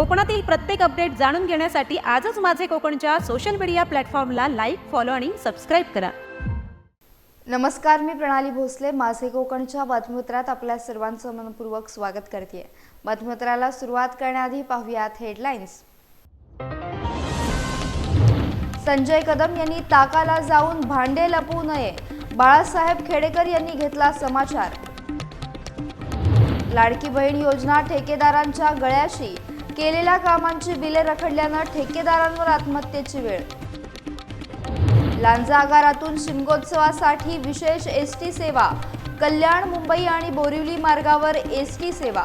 कोकणातील प्रत्येक अपडेट जाणून घेण्यासाठी आजच माझे कोकणच्या सोशल मीडिया प्लॅटफॉर्मला लाईक फॉलो आणि सबस्क्राईब करा. नमस्कार मी प्रणाली भोसले माझे कोकणच्या बातमीपत्रात आपल्या सर्वांचं मनपूर्वक स्वागत करते बातमीपत्राला सुरुवात करण्याआधी पाहूयात हेडलाईन्स संजय कदम यांनी ताकाला जाऊन भांडे लपवू नये. बाळासाहेब खेडेकर यांनी घेतला समाचार. लाडकी बहीण योजना ठेकेदारांच्या गळ्याशी केलेल्या कामांची बिले रखडल्यानं ठेकेदारांवर आत्महत्येची वेळ. लांजा आगारातून शिमगोत्सवासाठी विशेष एस टी सेवा कल्याण मुंबई आणि बोरिवली मार्गावर एस टी सेवा.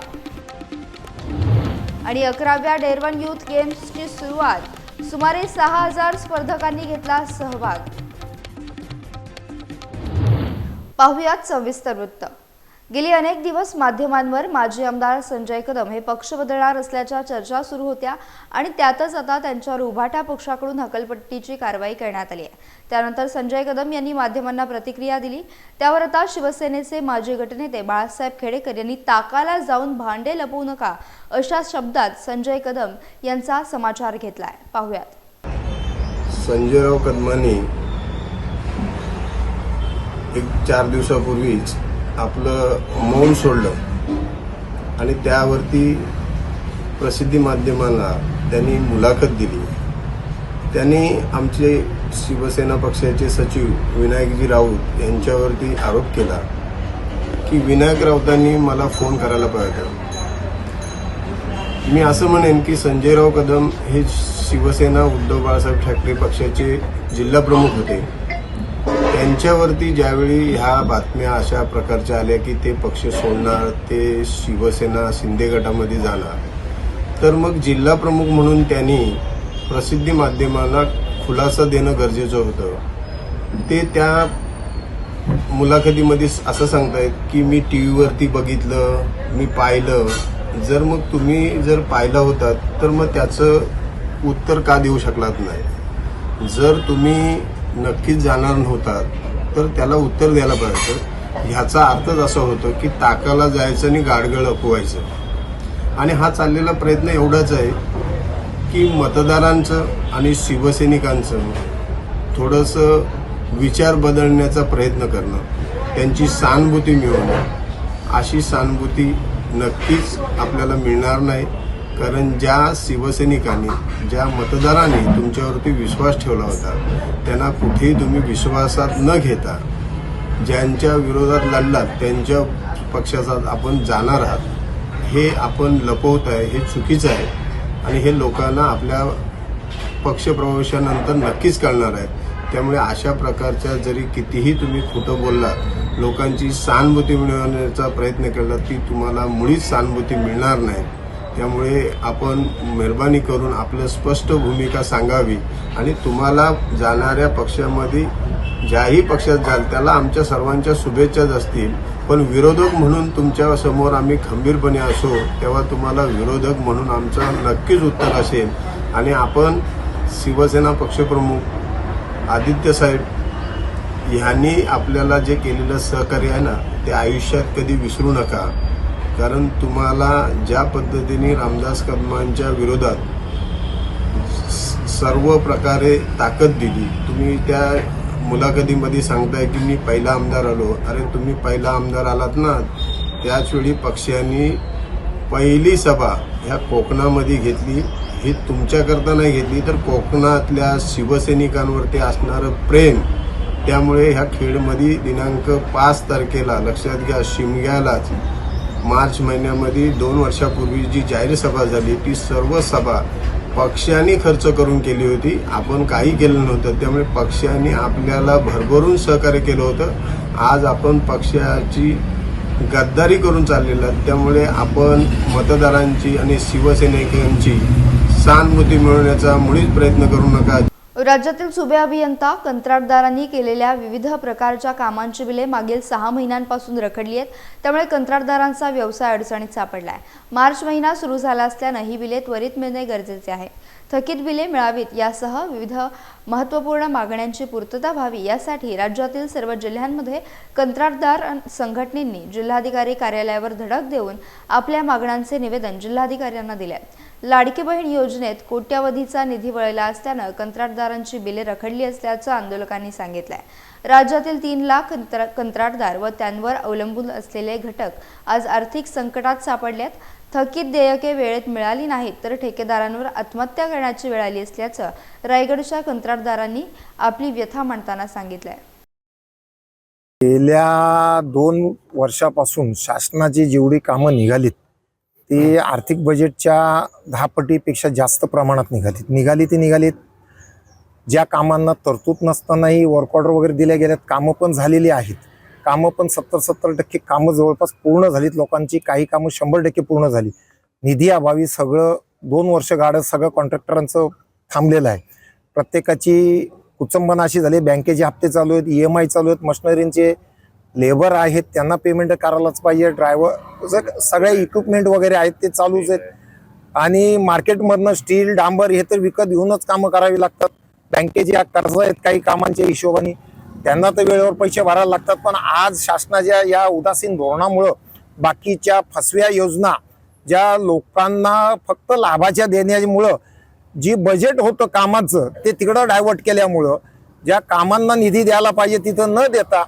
आणि अकराव्या डेरवन युथ गेम्सची सुरुवात सुमारे सहा हजार स्पर्धकांनी घेतला सहभाग. पाहुयात सविस्तर वृत्त. गेली अनेक दिवस माध्यमांवर माजी आमदार संजय कदम हे पक्ष बदलणार असल्याच्या चर्चा सुरू होत्या आणि त्यातच आता त्यांच्यावर उभाटा पक्षाकडून हकलपट्टीची कारवाई करण्यात आली आहे. त्यानंतर संजय कदम यांनी माध्यमांना प्रतिक्रिया दिली. त्यावर आता शिवसेनेचे माजी गटनेते बाळासाहेब खेडेकर यांनी ताकाला जाऊन भांडे लपवू नका अशा शब्दात संजय कदम यांचा समाचार घेतलाय. पाहुयात. संजयराव कदमांनी एक चार दिवसापूर्वीच आपलं मौन सोडलं. आणि त्यावरती प्रसिद्धी माध्यमांना त्यांनी मुलाखत दिली. त्यांनी आमचे शिवसेना पक्षाचे सचिव विनायकजी राऊत यांच्यावरती आरोप केला की विनायक राऊतांनी मला फोन करायला पाहिजे. मी असं म्हणेन की संजयराव कदम हे शिवसेना उद्धव बाळासाहेब ठाकरे पक्षाचे जिल्हाप्रमुख होते. त्यांच्यावरती ज्यावेळी ह्या बातम्या अशा प्रकारच्या आल्या की ते पक्ष सोडणार ते शिवसेना शिंदे गटामध्ये जाणार तर मग जिल्हा प्रमुख म्हणून त्यांनी प्रसिद्धी माध्यमाला खुलासा देणं गरजेचं होतं. ते त्या मुलाखतीमध्ये असं सांगतायत की मी टी व्हीवरती बघितलं मी पाहिलं. जर मग तुम्ही जर पाहिलं होतात तर मग त्याचं उत्तर का देऊ शकलात नाही? जर तुम्ही नक्कीच जाणार नव्हतात तर त्याला उत्तर द्यायला पाहिजे. ह्याचा अर्थच असा होतो की ताकाला जायचं आणि गाडगळ अपवायचं. आणि हा चाललेला प्रयत्न एवढाच आहे की मतदारांचं आणि शिवसैनिकांचं थोडंसं विचार बदलण्याचा प्रयत्न करणं त्यांची सहानुभूती मिळवणं अशी सहानुभूती नक्कीच आपल्याला मिळणार नाही. कारण ज्या शिवसैनिकांनी ज्या मतदारांनी तुमच्यावरती विश्वास ठेवला होता त्यांना कुठेही तुम्ही विश्वासात न घेता ज्यांच्या विरोधात लढलात त्यांच्या पक्षाचा आपण जाणार आहात हे आपण लपवत आहे हे चुकीचं आहे आणि हे लोकांना आपल्या पक्षप्रवेशानंतर नक्कीच कळणार आहे. त्यामुळे अशा प्रकारच्या जरी कितीही तुम्ही खोटं बोललात लोकांची सहानुभूती मिळवण्याचा प्रयत्न केला ती तुम्हाला मुळीच सहानुभूती मिळणार नाही. त्यामुळे आपण मेहरबानी करून आपलं स्पष्ट भूमिका सांगावी आणि तुम्हाला जाणाऱ्या पक्षामध्ये ज्याही पक्षात जाल त्याला आमच्या सर्वांच्या शुभेच्छाच असतील. पण विरोधक म्हणून तुमच्यासमोर आम्ही खंबीरपणे असो तेव्हा तुम्हाला विरोधक म्हणून आमचं नक्कीच उत्तर असेल. आणि आपण शिवसेना पक्षप्रमुख आदित्य साहेब ह्यांनी आपल्याला जे केलेलं सहकार्य आहे ना ते आयुष्यात कधी विसरू नका. कारण तुम्हाला ज्या पद्धतीने रामदास कदमांच्या विरोधात स- सर्व प्रकारे ताकद दिली तुम्ही त्या मुलाखतीमध्ये सांगताय की मी पहिला आमदार आलो. अरे तुम्ही पहिला आमदार आलात ना? त्याचवेळी पक्षांनी पहिली सभा ह्या कोकणामध्ये घेतली. ही तुमच्याकरता नाही घेतली तर कोकणातल्या शिवसैनिकांवरती असणारं प्रेम त्यामुळे ह्या खेडमध्ये दिनांक पाच तारखेला लक्षात घ्या शिमग्यालाच मार्च महिन्यामध्ये दोन वर्षापूर्वी जी जाहीर सभा झाली ती सर्व सभा पक्षाने खर्च करून केली होती. आपण काही केलं नव्हतं. त्यामुळे पक्षाने आपल्याला भरभरून सहकार्य केलं होतं. आज आपण पक्षाची गद्दारी करून चाललेलं त्यामुळे आपण मतदारांची आणि शिवसैनिकांची सहानुभूती मिळवण्याचा मुळीच प्रयत्न करू नका. राज्यातील सुबे अभियंता कंत्राटदारांनी केलेल्या विविध प्रकारच्या कामांची बिले मागील सहा महिन्यांपासून रखडली आहेत. त्यामुळे कंत्राटदारांचा व्यवसाय अडचणीत सापडलाय. मार्च महिना सुरू झाला असल्यानं ही बिले त्वरित मिळणे गरजेचे आहे. थकीत बिले मिळावीत यासह विविध महत्त्वपूर्ण मागण्यांची पूर्तता व्हावी यासाठी राज्यातील सर्व जिल्ह्यांमध्ये कंत्राटदार संघटनेंनी जिल्हाधिकारी कार्यालयावर धडक देऊन आपल्या मागण्यांचे निवेदन जिल्हाधिकाऱ्यांना दिले लाडकी बहीण योजनेत कोट्यावधीचा निधी वळला असल्यानं कंत्राटदारांची बिले रखडली असल्याचं आंदोलकांनी सांगितलंय. राज्यातील तीन लाख कंत्रा कंत्राटदार व त्यांवर अवलंबून असलेले घटक आज आर्थिक संकटात सापडल्यात थकीत देयके वेळेत मिळाली नाहीत तर ठेकेदारांवर आत्महत्या करण्याची वेळ आली असल्याचं रायगडच्या कंत्राटदारांनी आपली व्यथा मांडताना सांगितलंय. गेल्या दोन वर्षापासून शासनाची जेवढी कामं निघालीत ती आर्थिक बजेटच्या दहा पटीपेक्षा जास्त प्रमाणात निघालीत निघाली ती निघालीत. ज्या कामांना तरतूद नसतानाही वर्क ऑर्डर वगैरे दिल्या गेल्यात कामं पण झालेली आहेत. कामं पण सत्तर सत्तर टक्के कामं जवळपास पूर्ण झालीत. लोकांची काही कामं शंभर टक्के पूर्ण झाली. निधी अभावी सगळं दोन वर्ष गाडं सगळं कॉन्ट्रॅक्टरांचं थांबलेलं आहे. प्रत्येकाची कुचंबना अशी झाली. बँकेचे हप्ते चालू आहेत ई एम आय चालू आहेत मशिनरींचे लेबर आहेत त्यांना पेमेंट करायलाच पाहिजे. ड्रायव्हर सगळे इक्विपमेंट वगैरे आहेत ते चालूच आहेत. आणि मार्केटमधनं स्टील डांबर हे तर विकत घेऊनच कामं करावी लागतात. बँकेचे कर्ज आहेत काही कामांच्या हिशोबाने. त्यांना तर वेळेवर पैसे भरायला लागतात. पण आज शासनाच्या या उदासीन धोरणामुळं बाकीच्या फसव्या योजना ज्या लोकांना फक्त लाभाच्या देण्यामुळं जी बजेट होतं कामाचं ते तिकडं डायव्हर्ट केल्यामुळं ज्या कामांना निधी द्यायला पाहिजे तिथं न देता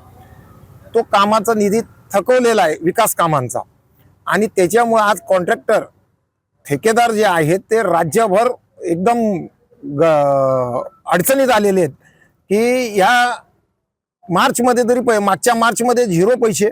तो कामाचा निधी थकवलेला आहे विकास कामांचा. आणि त्याच्यामुळे आज कॉन्ट्रॅक्टर ठेकेदार जे आहेत ते राज्यभर एकदम ग- अडचणीत आलेले आहेत की ह्या मार्चमध्ये तरी पै मागच्या मार्चमध्ये झिरो पैसे.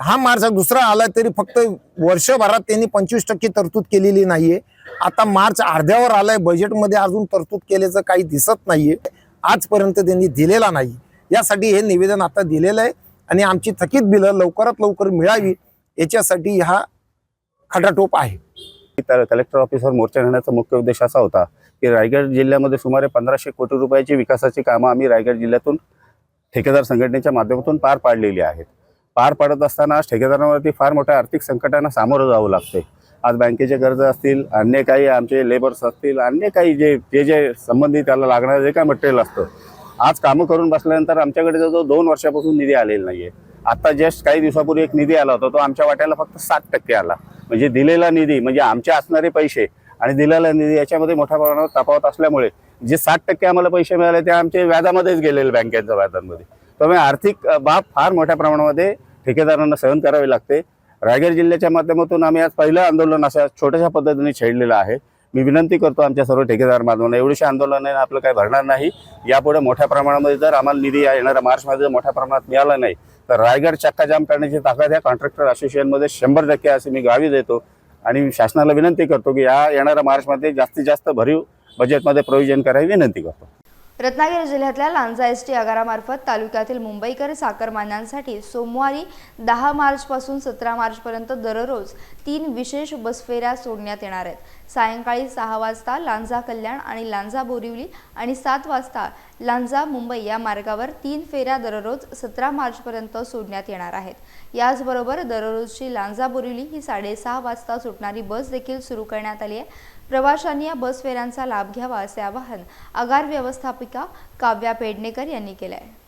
हा मार्च दुसरा आला तरी फक्त वर्षभरात त्यांनी पंचवीस टक्के तरतूद केलेली नाहीये. आता मार्च अर्ध्यावर आलाय बजेटमध्ये अजून तरतूद केल्याचं काही दिसत नाहीये. आजपर्यंत त्यांनी दिलेला नाही. यासाठी हे निवेदन आता दिलेलं आहे. आणि आमची थकीत बिलं लवकरात लवकर मिळावी याच्यासाठी हा खटाटोप आहे. तर कलेक्टर ऑफिसवर मोर्चा घेण्याचा मुख्य उद्देश असा होता की रायगड जिल्ह्यामध्ये सुमारे पंधराशे कोटी रुपयाची विकासाची कामं आम्ही रायगड जिल्ह्यातून ठेकेदार संघटनेच्या माध्यमातून पार पाडलेली आहेत. पार पाडत असताना ठेकेदारांवरती फार मोठ्या आर्थिक संकटांना सामोरं जावं लागते आज बँकेचे कर्ज असतील अन्य काही आमचे लेबर्स असतील अन्य काही जे जे जे संबंधित त्याला लागणारं जे काय मटेरियल असतं आज कामं करून बसल्यानंतर आमच्याकडे जो दोन वर्षापासून निधी आलेला नाहीये. आता जस्ट काही दिवसापूर्वी एक निधी आला होता तो आमच्या वाट्याला फक्त सात टक्के आला. म्हणजे दिलेला निधी म्हणजे आमचे असणारे पैसे आणि दिलेला निधी याच्यामध्ये मोठ्या प्रमाणावर तफावत असल्यामुळे जे साठ टक्के आम्हाला पैसे मिळाले ते आमचे व्याजामध्येच गेलेले बँकेच्या व्याजांमध्ये. त्यामुळे आर्थिक बाब फार मोठ्या प्रमाणामध्ये ठेकेदारांना सहन करावी लागते. रायगड जिल्ह्याच्या माध्यमातून आम्ही आज पहिलं आंदोलन अशा छोट्याशा पद्धतीने छेडलेलं आहे. मी विनंती करतो आमच्या सर्व ठेकेदार बांधवांना एवढ्याशा आंदोलनाने आपलं काही भरणार नाही. यापुढे मोठ्या प्रमाणामध्ये जर आम्हाला निधी या येणाऱ्या मार्चमध्ये जर मोठ्या प्रमाणात मिळाला नाही तर रायगड चक्काजाम करण्याची ताकद या कॉन्ट्रॅक्टर असोसिएशनमध्ये शंभर टक्के असे मी गावी देतो. आणि शासनाला विनंती करतो की या येणाऱ्या मार्चमध्ये जास्तीत जास्त भरीव बजेटमध्ये प्रोव्हिजन करायला विनंती करतो. रत्नागिरी जिल्ह्यातल्या लांजा एस टी आगारामार्फत तालुक्यातील मुंबईकर साखरमान्यांसाठी सोमवारी दहा मार्चपासून सतरा मार्चपर्यंत दररोज तीन विशेष बसफेऱ्या सोडण्यात येणार आहेत. सायंकाळी सहा वाजता लांजा कल्याण आणि लांजा बोरिवली आणि सात वाजता लांजा मुंबई या मार्गावर तीन फेऱ्या दररोज सतरा मार्चपर्यंत सोडण्यात येणार आहेत. याचबरोबर दररोजची लांजा बोरिवली ही साडेसहा वाजता सुटणारी बस देखील सुरू करण्यात आली आहे. प्रवाशांनी या बस फेऱ्यांचा लाभ घ्यावा असे आवाहन आगार व्यवस्थापिका काव्या पेडणेकर यांनी केले आहे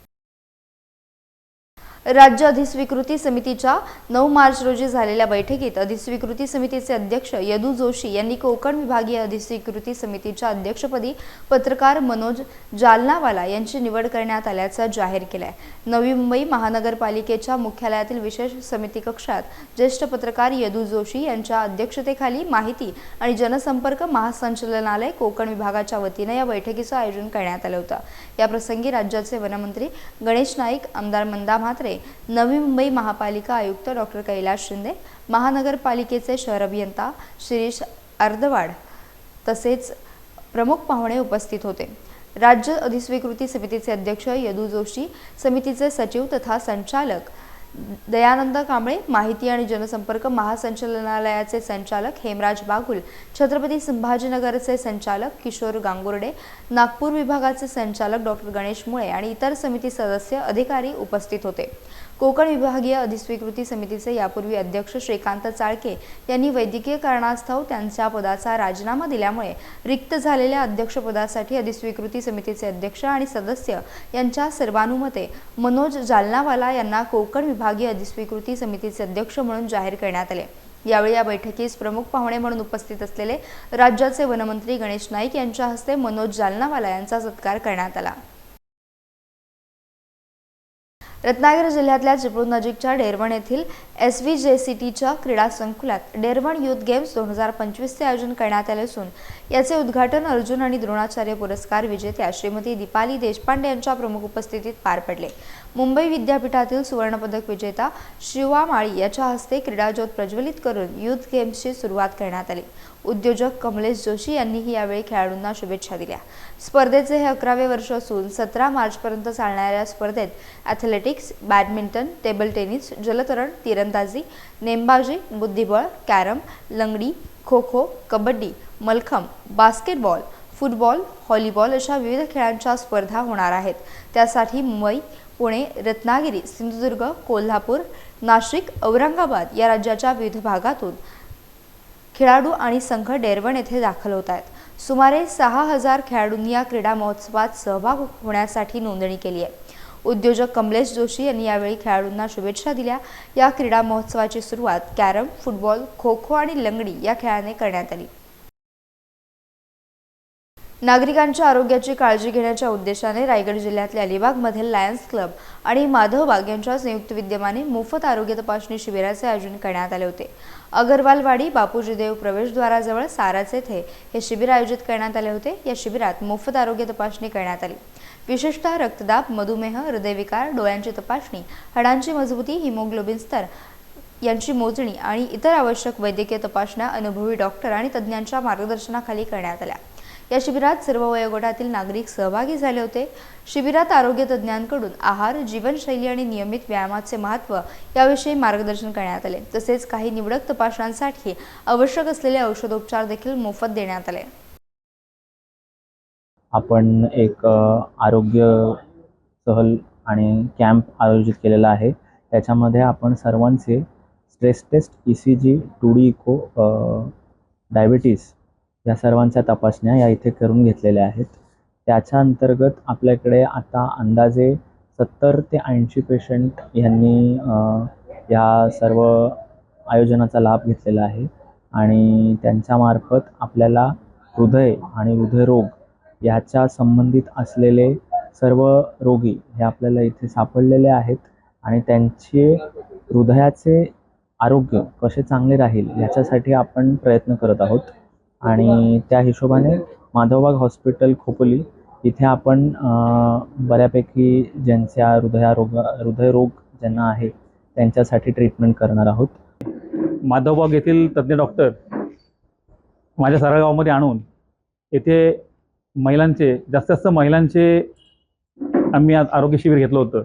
राज्य अधिस्वीकृती समितीच्या नऊ मार्च रोजी झालेल्या बैठकीत अधिस्वीकृती समितीचे अध्यक्ष यदू जोशी यांनी कोकण विभागीय अधिस्वीकृती समितीच्या अध्यक्षपदी पत्रकार मनोज जालनावाला यांची निवड करण्यात आल्याचं जाहीर केलंय. नवी मुंबई महानगरपालिकेच्या मुख्यालयातील विशेष समिती कक्षात ज्येष्ठ पत्रकार यदू जोशी यांच्या अध्यक्षतेखाली माहिती आणि जनसंपर्क महासंचालनालय कोकण विभागाच्या वतीनं या बैठकीचं आयोजन करण्यात आलं होतं. याप्रसंगी राज्याचे वनमंत्री गणेश नाईक आमदार मंदा म्हात्रे नवी मुंबई महापालिका आयुक्त डॉक्टर कैलास शिंदे महानगरपालिकेचे शहर अभियंता शिरीष अर्धवाड तसेच प्रमुख पाहुणे उपस्थित होते. राज्य अधिस्वीकृती समितीचे अध्यक्ष यदू जोशी समितीचे सचिव तथा संचालक दयानंद कांबळे माहिती आणि जनसंपर्क महासंचालनालयाचे संचालक हेमराज बागुल छत्रपती संभाजीनगरचे संचालक किशोर गांगुर्डे नागपूर विभागाचे संचालक डॉक्टर गणेश मुळे आणि इतर समिती सदस्य अधिकारी उपस्थित होते. कोकण विभागीय अधिस्वीकृती समितीचे यापूर्वी अध्यक्ष श्रीकांत चाळके यांनी वैद्यकीय कारणास्तव त्यांच्या पदाचा राजीनामा दिल्यामुळे रिक्त झालेल्या अध्यक्षपदासाठी अधिस्वीकृती समितीचे अध्यक्ष आणि सदस्य यांच्या सर्वानुमते मनोज जालनावाला यांना कोकण विभागीय अधिस्वीकृती समितीचे अध्यक्ष म्हणून जाहीर करण्यात आले. यावेळी या बैठकीस प्रमुख पाहुणे म्हणून उपस्थित असलेले राज्याचे वनमंत्री गणेश नाईक यांच्या हस्ते मनोज जालनावाला यांचा सत्कार करण्यात आला. रत्नागिरी जिल्ह्यातल्या चिपळूण नजीकच्या डेरवण येथील एस व्ही जे सी टीच्या क्रीडा संकुलात डेरवण युथ गेम्स दोन हजार पंचवीसचे आयोजन करण्यात आले असून याचे उद्घाटन अर्जुन आणि द्रोणाचार्य पुरस्कार विजेत्या श्रीमती दीपाली देशपांडे यांच्या प्रमुख उपस्थितीत पार पडले. मुंबई विद्यापीठातील सुवर्णपदक विजेता शिवा माळी याच्या हस्ते क्रीडाज्योत प्रज्वलित करून युथ गेम्सची सुरुवात करण्यात आली. उद्योजक कमलेश जोशी यांनीही यावेळी खेळाडूंना शुभेच्छा दिल्या. स्पर्धेचे हे अकरावे वर्ष असून सतरा मार्चपर्यंत चालणाऱ्या स्पर्धेत ॲथलेटिक्स बॅडमिंटन टेबल टेनिस जलतरण तिरंदाजी नेमबाजी बुद्धिबळ कॅरम लंगडी kho kho kabaddi mallakhamb basketball football volleyball अशा विविध खेळांच्या स्पर्धा होणार आहेत. त्यासाठी मुंबई पुणे रत्नागिरी सिंधुदुर्ग कोल्हापूर नाशिक औरंगाबाद या राज्याच्या विविध भागातून खेळाडू आणि संघ डेरवण येथे दाखल होत आहेत. सुमारे सहा हजार खेळाडूंनी या क्रीडा महोत्सवात सहभाग होण्यासाठी नोंदणी केली आहे. उद्योजक कमलेश जोशी यांनी यावेळी खेळाडूंना शुभेच्छा दिल्या. या क्रीडा महोत्सवाची सुरुवात कॅरम फुटबॉल खो खो आणि लंगडी या खेळाने करण्यात आली. नागरिकांच्या आरोग्याची काळजी घेण्याच्या उद्देशाने रायगड जिल्ह्यातल्या अलिबागमधील लायन्स क्लब आणि माधवबाग यांच्या संयुक्त विद्यमाने मोफत आरोग्य तपासणी शिबिराचे आयोजन करण्यात आले होते. अगरवालवाडी बापूजी देव प्रवेशद्वाराजवळ साराच येथे हे शिबिर आयोजित करण्यात आले होते. या शिबिरात मोफत आरोग्य तपासणी करण्यात आली. विशेषतः रक्तदाब मधुमेह हृदयविकार डोळ्यांची तपासणी हाडांची मजबूती हिमोग्लोबिन स्तर यांची मोजणी आणि इतर आवश्यक वैद्यकीय तपासण्या अनुभवी डॉक्टर आणि तज्ज्ञांच्या मार्गदर्शनाखाली करण्यात आल्या. या शिबिरात सर्व वयोगटातील नागरिक सहभागी झाले होते. शिबिरात आरोग्य तज्ज्ञांकडून आहार जीवनशैली आणि नियमित व्यायामाचे महत्त्व याविषयी मार्गदर्शन करण्यात आले. तसेच काही निवडक तपासण्यांसाठी आवश्यक असलेले औषधोपचार देखील मोफत देण्यात आले. आपण एक आरोग्य सहल आणि कॅम्प आयोजित केलेला आहे. त्याच्यामध्ये आपण सर्वांचे stress test E C G two D echo diabetes या सर्वांच्या तपासण्या या इथे करून घेतलेल्या आहेत. त्याच्या अंतर्गत आपल्याकडे आता अंदाजे सत्तर ते ऐंशी पेशंट यांनी या सर्व आयोजनाचा लाभ घेतलेला आहे. आणि त्यांच्यामार्फत आपल्याला हृदय आणि हृदयरोग याच्या संबंधित असलेले सर्व रोगी हे आपल्याला इथे सापडलेले आहेत आणि त्यांचे हृदयाचे आरोग्य कसे चांगले राहील याच्यासाठी आपण प्रयत्न करत आहोत. आणि त्या हिशोबाने माधवबाग हॉस्पिटल खोपोली इथे आपण बऱ्यापैकी ज्यांच्या हृदयारोग हृदयरोग ज्यांना आहे त्यांच्यासाठी ट्रीटमेंट करणार आहोत. माधवबाग येथील तज्ज्ञ डॉक्टर माझ्या सारगावामध्ये आणून येथे महिलांचे जास्तीत जास्त महिलांचे आम्ही आज आरोग्य शिबिर घेतलं होतं.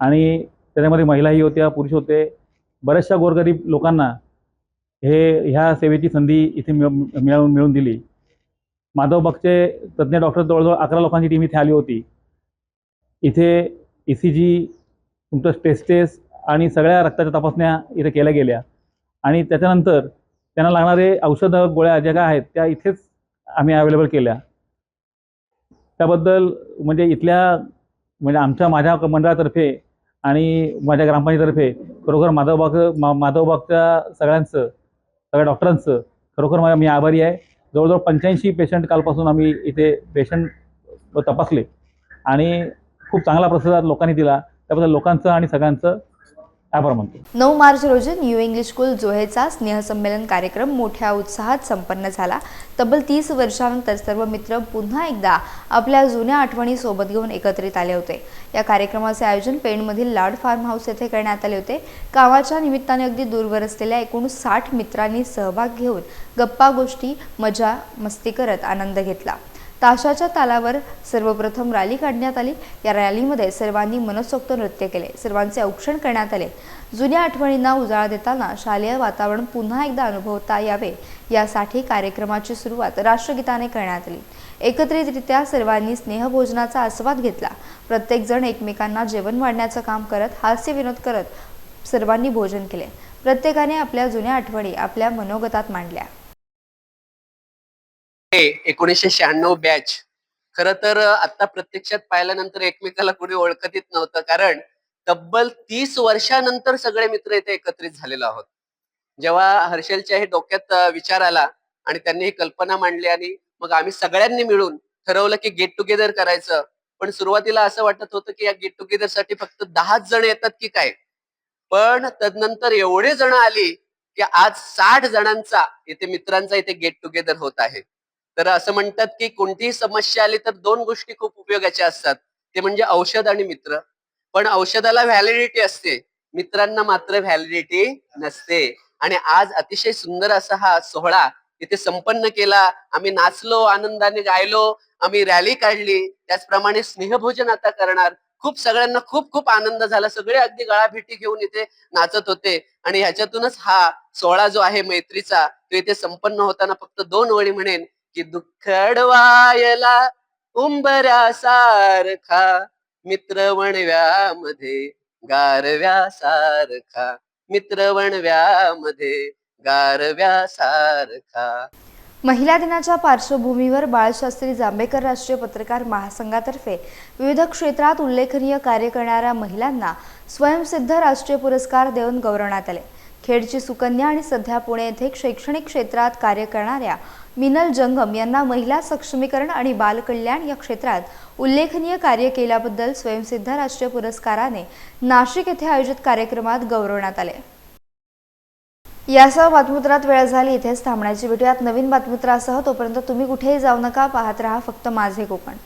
आणि त्याच्यामध्ये महिलाही होत्या पुरुष होते. बऱ्याचशा गोरगरीब लोकांना हे ह्या सेवेची संधी इथे मिळ मिळवून मिळून दिली. माधवबागचे तज्ज्ञ डॉक्टर जवळजवळ अकरा लोकांची टीम इथे आली होती. इथे ई सी जी तुमचं टेस्ट टेस्ट आणि सगळ्या रक्ताच्या तपासण्या इथे केल्या गेल्या. आणि त्याच्यानंतर त्यांना लागणारे औषधं गोळ्या ज्या काय आहेत त्या इथेच आम्ही अवेलेबल केल्या. त्याबद्दल म्हणजे इथल्या म्हणजे आमच्या माझ्या मंडळातर्फे आणि माझ्या ग्रामपंचायतर्फे खरोखर माधवबाग मा माधवबागच्या सगळ्यांचं सगळ्या डॉक्टरांचं. खरोखर मला मी आभारी आहे. जवळजवळ पंच्याऐंशी पेशंट कालपासून आम्ही इथे पेशंट तपासले. आणि खूप चांगला प्रतिसाद लोकांनी दिला. त्याबद्दल लोकांचं आणि सगळ्यांचं आभार मानतो. नऊ मार्च रोजी न्यू इंग्लिश स्कूल जोहेचा स्नेहसंमेलन कार्यक्रम मोठ्या उत्साहात संपन्न झाला. तब्बल तीस वर्षानंतर सर्व मित्र पुन्हा एकदा आपल्या जुन्या आठवणी सोबत घेऊन एकत्रित आले होते. या कार्यक्रमाचे आयोजन पेणमधील लाड फार्म हाऊस येथे करण्यात आले होते. कामाच्या निमित्ताने अगदी दूरवर असलेल्या एकूण साठ मित्रांनी सहभाग घेऊन गप्पा गोष्टी मजा मस्ती करत आनंद घेतला. ताशाच्या तालावर सर्वप्रथम रॅली काढण्यात आली. या रॅलीमध्ये सर्वांनी मनसोक्त नृत्य केले. सर्वांचे औक्षण करण्यात आले. जुन्या आठवणींना उजाळा देताना शालेय वातावरण पुन्हा एकदा अनुभवता यावे यासाठी कार्यक्रमाची सुरुवात राष्ट्रगीताने करण्यात आली. एकत्रितरित्या सर्वांनी स्नेहभोजनाचा आस्वाद घेतला. प्रत्येकजण एकमेकांना जेवण वाढण्याचं काम करत हास्यविनोद करत सर्वांनी भोजन केले. प्रत्येकाने आपल्या जुन्या आठवणी आपल्या मनोगतात मांडल्या. एकोणीसशे शहाण्णव बॅच खर तर आता प्रत्यक्षात पाहिल्यानंतर एकमेकाला कोणी ओळखतीत नव्हतं कारण तब्बल तीस वर्षानंतर सगळे मित्र इथे एकत्रित झालेलो आहोत. जेव्हा हर्षलच्या हे डोक्यात विचार आला आणि त्यांनी ही कल्पना मांडली आणि मग आम्ही सगळ्यांनी मिळून ठरवलं की गेट टुगेदर करायचं. पण सुरुवातीला असं वाटत होतं की या गेट टुगेदरसाठी फक्त दहाच जण येतात की काय? पण तदनंतर एवढे जण आली की आज साठ जणांचा इथे मित्रांचा इथे गेट टुगेदर होत आहे. तर असं म्हणतात की कोणतीही समस्या आली तर दोन गोष्टी खूप उपयोगाच्या असतात. ते म्हणजे औषध आणि मित्र. पण औषधाला व्हॅलिडिटी असते. मित्रांना मात्र व्हॅलिडिटी नसते. आणि आज अतिशय सुंदर असा हा सोहळा इथे संपन्न केला. आम्ही नाचलो आनंदाने गायलो आम्ही रॅली काढली. त्याचप्रमाणे स्नेहभोजन आता करणार. खूप सगळ्यांना खूप खूप आनंद झाला. सगळे अगदी गळाभेटी घेऊन इथे नाचत होते. आणि ह्याच्यातूनच हा सोहळा जो आहे मैत्रीचा तो इथे संपन्न होताना फक्त दोन ओळी म्हणेन. की दुःख अडवायला उंबऱ्यासारखा मित्रवणव्यामध्ये मध्ये मित्रवणव्यामध्ये गारव्यासारखा महिला दिनाच्या पार्श्वभूमीवर बाळशास्त्री जांभेकर राष्ट्रीय पत्रकार महासंघातर्फे विविध क्षेत्रात उल्लेखनीय कार्य करणाऱ्या महिलांना स्वयंसिद्ध राष्ट्रीय पुरस्कार देऊन गौरवण्यात आले. खेडची सुकन्या आणि सध्या पुणे येथे शैक्षणिक क्षेत्रात कार्य करणाऱ्या मिनल जंगम यांना महिला सक्षमीकरण आणि बालकल्याण या क्षेत्रात उल्लेखनीय कार्य केल्याबद्दल स्वयंसिद्ध राष्ट्रीय पुरस्काराने नाशिक येथे आयोजित कार्यक्रमात गौरवण्यात आले. यासह बातमीत्रात वेळ झाली इथेच थांबण्याची भेटूयात. नवीन बातमीत्रासह तोपर्यंत तुम्ही कुठेही जाऊ नका पाहत राहा फक्त माझे कोकण.